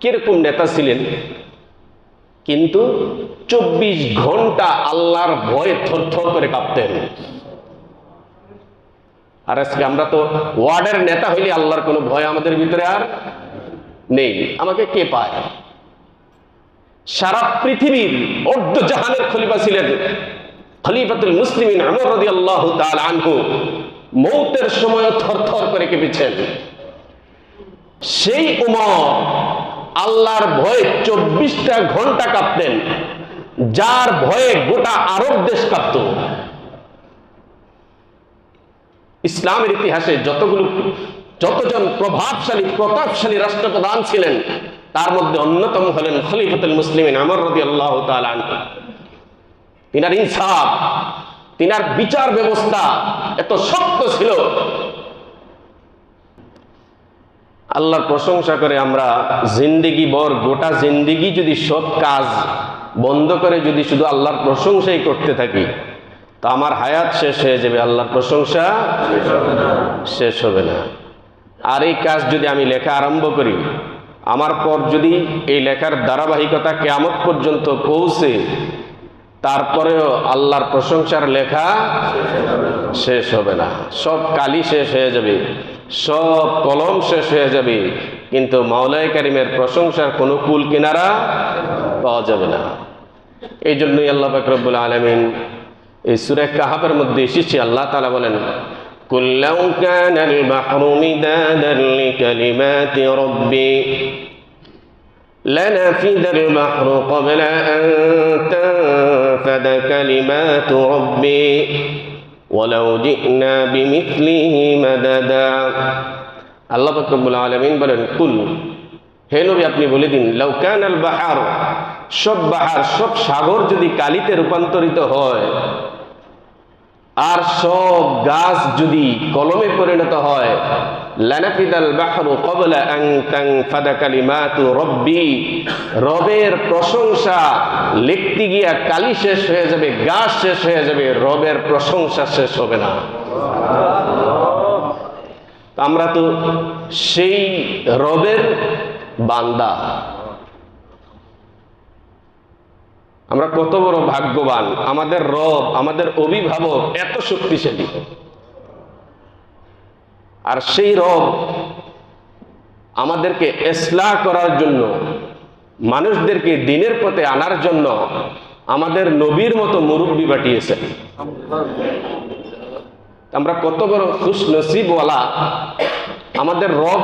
কীরকম নেতা ছিলেন? কিন্তু চব্বিশ ঘণ্টা আল্লাহর ভয়ে থরথর করে কাঁপতেন। আর আজকে আমরা তো ওয়ার্ডের নেতা হইলে আল্লাহর কোনো ভয় আমাদের ভিতরে আর নেই। আমাকে কে পায়? সারা পৃথিবীর অর্ধ জাহানের খলিফা ছিলেন খলিফাতুল মুসলিমিন আমর রদি আল্লাহ আনহু। মৌতের সময় থরথর করে কেঁপেছেন। সেই উমর আল্লাহর ভয়ে চব্বিশটা ঘণ্টা কাঁপতেন, যার ভয়ে গোটা আরব দেশ কাঁপত। ইসলামের ইতিহাসে যতগুলো, যতজন প্রভাবশালী, প্রতাপশালী রাষ্ট্রপ্রধান ছিলেন, তার মধ্যে অন্যতম হলেন খলিফতুল মুসলিমিন আমর রদি আল্লাহ তিনার ইনসাফ, তিনার বিচার ব্যবস্থা এত শক্ত ছিল আল্লাহর প্রশংসা করে আমরা জিন্দিগি বর, গোটা জিন্দিগি যদি সব কাজ বন্ধ করে যদি শুধু আল্লাহর প্রশংসাই করতে থাকি, তা আমার হায়াত শেষ হয়ে যাবে, আল্লাহর প্রশংসা শেষ হবে না। আর এই কাজ যদি আমি লেখা আরম্ভ করি, আমার পর যদি এই লেখার ধারাবাহিকতা কেয়ামত পর্যন্ত পৌঁছে, তারপরেও আল্লাহর প্রশংসার লেখা শেষ হবে না। সব কালি শেষ হয়ে যাবে। সব কলম শেষ হয়ে যাবে কিন্তু মাওলাই কারিমের প্রশংসার কোনো কুল কিনারা পাওয়া যাবে না এই জন্যই আল্লাহ ফাকরবুল আলমিন এই সুরে কাহাবের মধ্যে এসেছে আল্লাহ তালা বলেন قل لو كان البحر مدادا لكلمات ربي لنفد البحر قبل أن تنفد كلمات ربي ওয়ালাউ জিনা বিমিথলিহি মাদাদা। আল্লাহ পাকবুল আলমিন বলেন, কুল, হে নবী, আপনি বলে দিন লাউকান আল বাহার সব বাহার, সব সাগর যদি কালিতে রূপান্তরিত হয় আর সব গাছ যদি কলমে পরিণত হয় রবের প্রশংসা লিখতে গিয়া কালি শেষ হয়ে যাবে, গাছ শেষ হয়ে যাবে, রবের প্রশংসা শেষ হবে না। আমরা তো সেই রবের বান্দা। আমরা কত বড় ভাগ্যবান, আমাদের রব, আমাদের অভিভাবক এত শক্তিশালী। আর সেই রব আমাদেরকে এসলা করার জন্য, মানুষদেরকে দিনের পথে আনার জন্য আমাদের নবীর মতো মুরব্বী পাঠিয়েছেন। আমরা কত বড় খুশ নসিবওয়ালা আমাদের রব